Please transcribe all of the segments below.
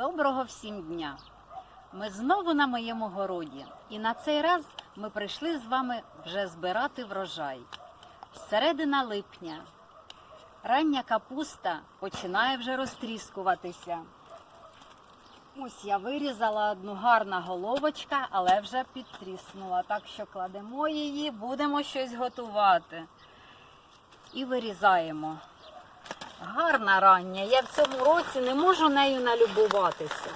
Доброго всім дня! Ми знову на моєму городі, і на цей раз ми прийшли з вами вже збирати врожай. Середина липня. Рання капуста починає вже розтріскуватися. Ось я вирізала одну гарна головочка, але вже підтріснула. Так що кладемо її, будемо щось готувати. І вирізаємо. Гарна рання. Я в цьому році не можу нею налюбуватися.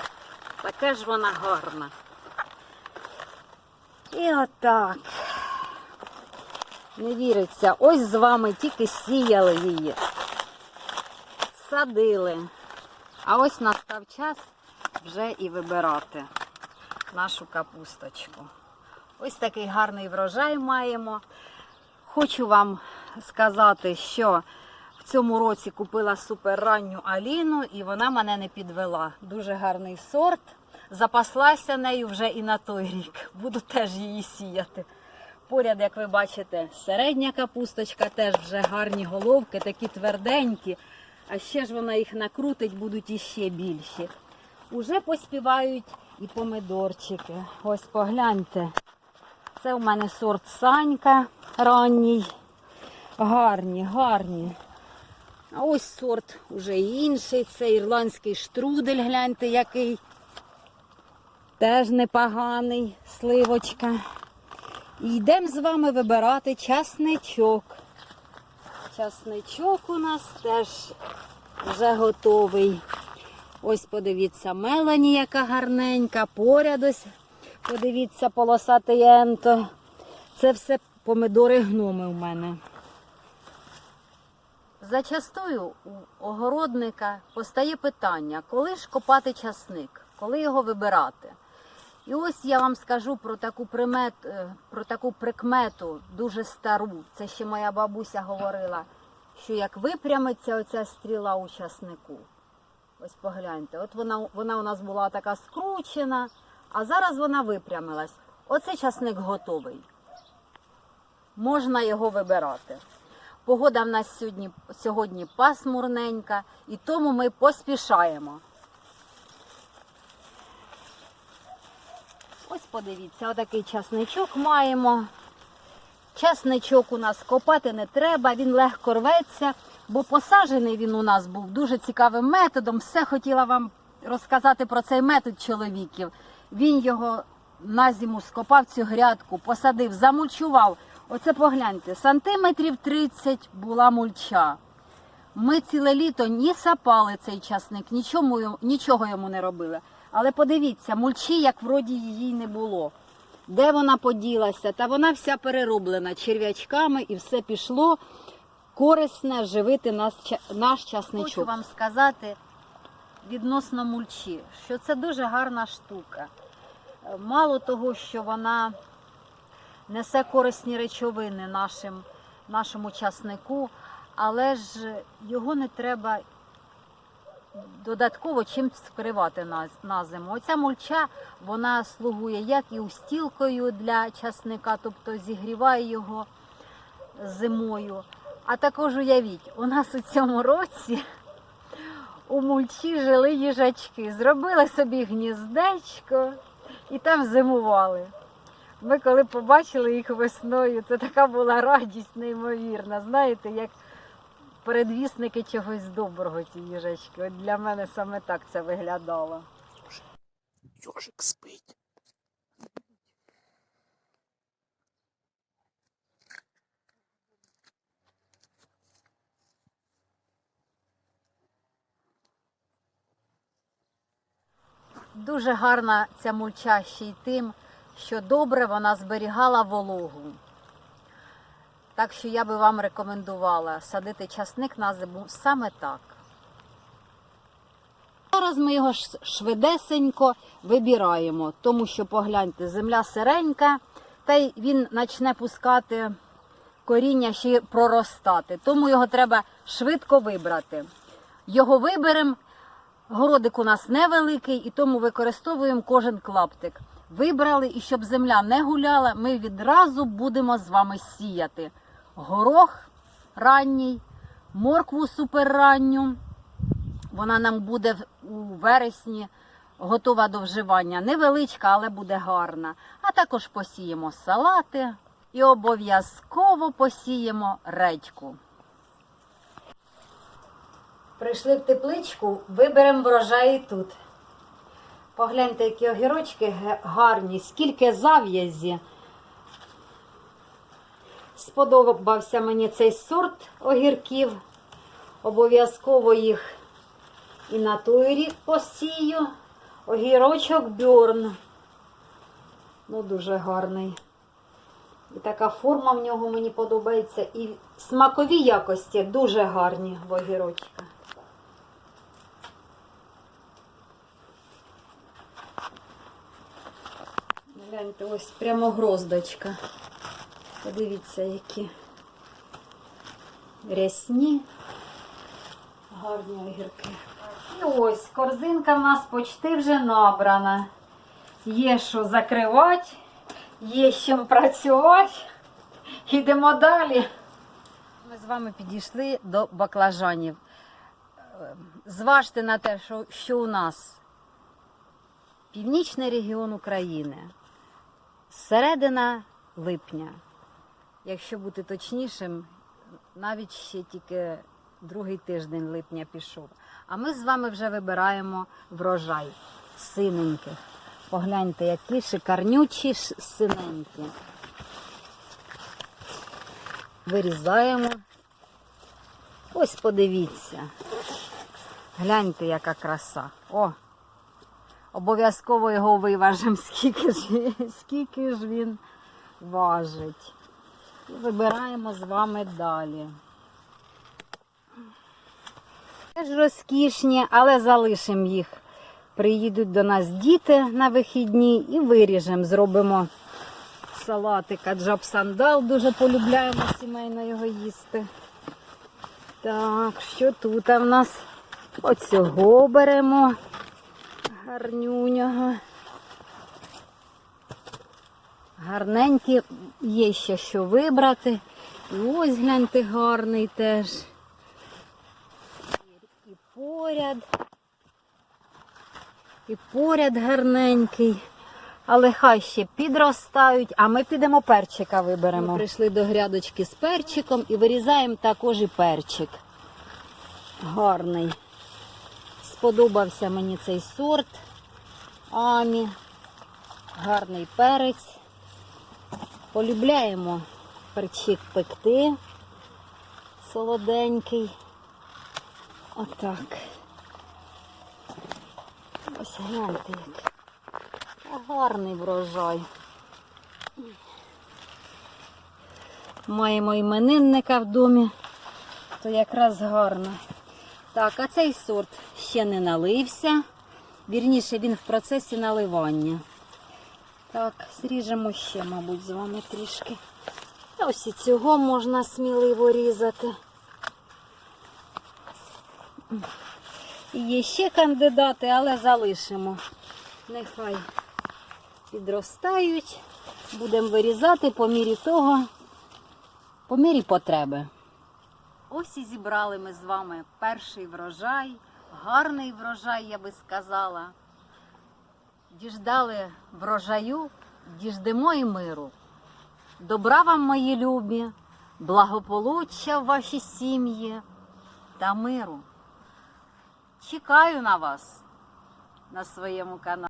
Таке ж вона гарна. І отак. Не віриться, ось з вами тільки сіяли її, садили. А ось настав час вже і вибирати нашу капусточку. Ось такий гарний врожай маємо. Хочу вам сказати, що цьому році купила суперранню Аліну і вона мене не підвела. Дуже гарний сорт. Запаслася нею вже і на той рік. Буду теж її сіяти. Поряд, як ви бачите, середня капусточка, теж вже гарні головки, такі тверденькі. А ще ж вона їх накрутить, будуть іще більші. Уже поспівають і помидорчики. Ось погляньте. Це у мене сорт Санька ранній. Гарні, гарні. А ось сорт уже інший. Це ірландський штрудель, гляньте, який. Теж непоганий сливочка. І йдемо з вами вибирати часничок. Часничок у нас теж вже готовий. Ось подивіться, мелані, яка гарненька, поряд ось, подивіться, полосатий енто. Це все помидори гноми у мене. Зачастую у огородника постає питання, коли ж копати часник, коли його вибирати. І ось я вам скажу про таку примет, е, про таку прикмету дуже стару. Це ще моя бабуся говорила, що як випрямиться оця стріла у часнику. Ось погляньте, от вона, вона у нас була така скручена, а зараз вона випрямилась. Оце часник готовий. Можна його вибирати. Погода в нас сьогодні, сьогодні пасмурненька, і тому ми поспішаємо. Ось подивіться, отакий часничок маємо. Часничок у нас копати не треба, він легко рветься, бо посаджений він у нас був дуже цікавим методом. Все хотіла вам розказати про цей метод чоловіків. Він його на зиму скопав цю грядку, посадив, замульчував. Оце погляньте, сантиметрів 30 була мульча. Ми ціле літо ні сапали цей часник, нічому, нічого йому не робили. Але подивіться, мульчі, як вроді її не було. Де вона поділася? Та вона вся перероблена черв'ячками і все пішло корисне живити нас, наш часничок. Хочу вам сказати відносно мульчі, що це дуже гарна штука. Мало того, що вона несе корисні речовини нашим, нашому часнику, але ж його не треба додатково чим скривати на, на зиму. Оця мульча вона слугує як і устілкою для часника, тобто зігріває його зимою. А також уявіть, у нас у цьому році у мульчі жили їжачки, зробили собі гніздечко і там зимували. Ми коли побачили їх весною, це така була радість неймовірна. Знаєте, як передвісники чогось доброго ці їжачки. От для мене саме так це виглядало. Йожик спить. Дуже гарна ця мульча ще й тим, що добре вона зберігала вологу. Так що я би вам рекомендувала садити часник на зиму саме так. Зараз ми його швидесенько вибираємо, тому що погляньте, земля сиренька, та й він почне пускати коріння ще проростати. Тому його треба швидко вибрати. Його виберемо. Городик у нас невеликий, і тому використовуємо кожен клаптик. Вибрали, і щоб земля не гуляла, ми відразу будемо з вами сіяти. Горох ранній, моркву суперранню. Вона нам буде у вересні готова до вживання. Невеличка, але буде гарна. А також посіємо салати і обов'язково посіємо редьку. Прийшли в тепличку, виберемо врожаї тут. Погляньте, які огірочки гарні, скільки зав'язі. Сподобався мені цей сорт огірків. Обов'язково їх і на той рік посію. Огірочок бюрн. Ну, дуже гарний. І така форма в нього мені подобається. І смакові якості дуже гарні в огірочка. Гляньте, ось прямо гроздочка. Подивіться, які рясні, гарні огірки. І ось корзинка в нас почти вже набрана. Є що закривати, є з чим працювати. Йдемо далі. Ми з вами підійшли до баклажанів. Е, Зважте на те, що у нас північний регіон України, середина липня. Якщо бути точнішим, навіть ще тільки другий тиждень липня пішов. А ми з вами вже вибираємо врожай синеньких. Погляньте, які шикарнючі синенькі. Вирізаємо. Ось подивіться. Гляньте, яка краса. О! Обов'язково його виважимо, скільки ж, скільки ж він важить. І вибираємо з вами далі. Теж розкішні, але залишимо їх. Приїдуть до нас діти на вихідні і виріжемо, зробимо салатик аджаб-сандал. Дуже полюбляємо сімейно його їсти. Так, що тут в нас? Оцього беремо гарнюнього. Гарненькі, є ще що вибрати. І ось гляньте, гарний теж. І поряд. І поряд гарненький. Але хай ще підростають, а ми підемо перчика виберемо. Ми прийшли до грядочки з перчиком і вирізаємо також і перчик. Гарний. Сподобався мені цей сорт. Амі. Гарний перець. Полюбляємо перчик пекти. Солоденький. Отак. Ось гляньте як. Гарний врожай. Маємо іменинника в домі, то якраз гарно. Так, а цей сорт ще не налився. Вірніше, він в процесі наливання. Так, зріжемо ще, мабуть, з вами трішки. Ось і цього можна сміливо різати. Є ще кандидати, але залишимо. Нехай підростають. Будемо вирізати по мірі того, по мірі потреби. Ось і зібрали ми з вами перший врожай, гарний врожай, я би сказала. Діждали врожаю, діждемо і миру. Добра вам, мої любі, благополуччя в вашій сім'ї та миру. Чекаю на вас на своєму каналі.